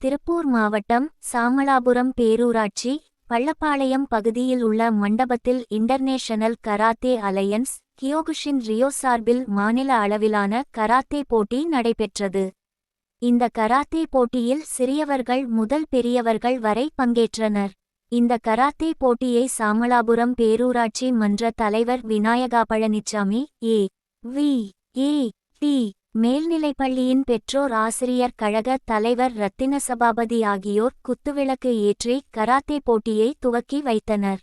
திருப்பூர் மாவட்டம் சாமளாபுரம் பேரூராட்சி பள்ளப்பாளையம் பகுதியில் உள்ள மண்டபத்தில் international karate alliance Kyokushin Ryu சார்பில் மாநில அளவிலான கராத்தே போட்டி நடைபெற்றது. இந்த கராத்தே போட்டியில் சிறியவர்கள் முதல் பெரியவர்கள் வரை பங்கேற்றனர். இந்த கராத்தே போட்டியை சாமளாபுரம் பேரூராட்சி மன்ற தலைவர் Vinayaka Palanisamy A V A T மேல்நிலைப்பள்ளியின் பெற்றோர் ஆசிரியர் கழக தலைவர் ரத்தின சபாபதி ஆகியோர் குத்துவிளக்கு ஏற்றி கராத்தே போட்டியை துவக்கி வைத்தனர்.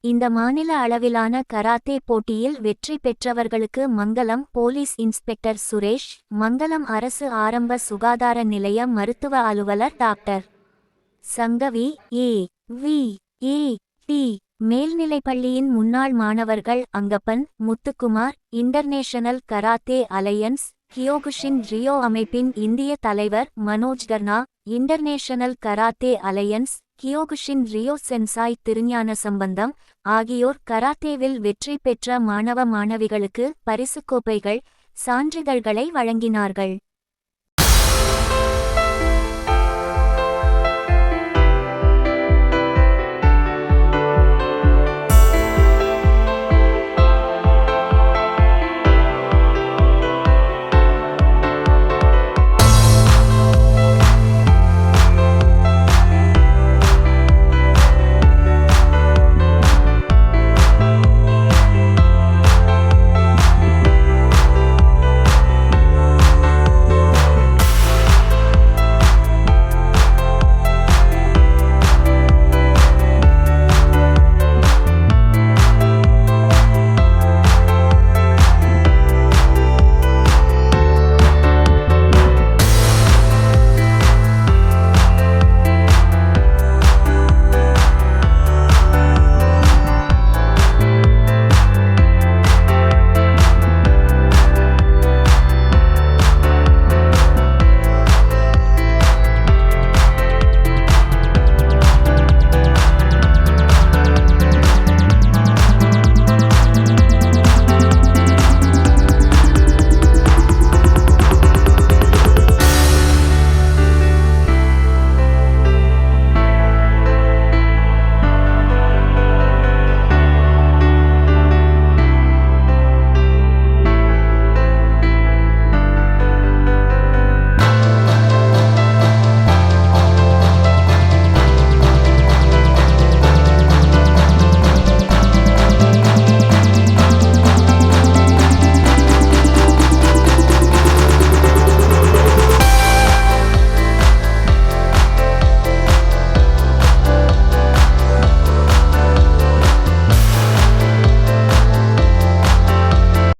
இந்த மாநில அளவிலான கராத்தே போட்டியில் வெற்றி பெற்றவர்களுக்கு மங்கலம் போலீஸ் இன்ஸ்பெக்டர் சுரேஷ் மங்கலம் அரசு ஆரம்ப சுகாதார நிலைய மருத்துவ அலுவலர் doctor Sangavi A V A T. மேல்நிலைப்பள்ளியின் முன்னாள் மாணவர்கள் Angappan Muthukumar international karate alliance Kyokushin Ryu அமைப்பின் இந்திய தலைவர் Manoj Karna international karate alliance Kyokushin Ryu sensei Thirugnana Sambandam ஆகியோர் கராத்தேவில் வெற்றி பெற்ற மாணவ மாணவிகளுக்கு பரிசுக் கோப்பைகள் சான்றிதழ்களை வழங்கினார்கள்.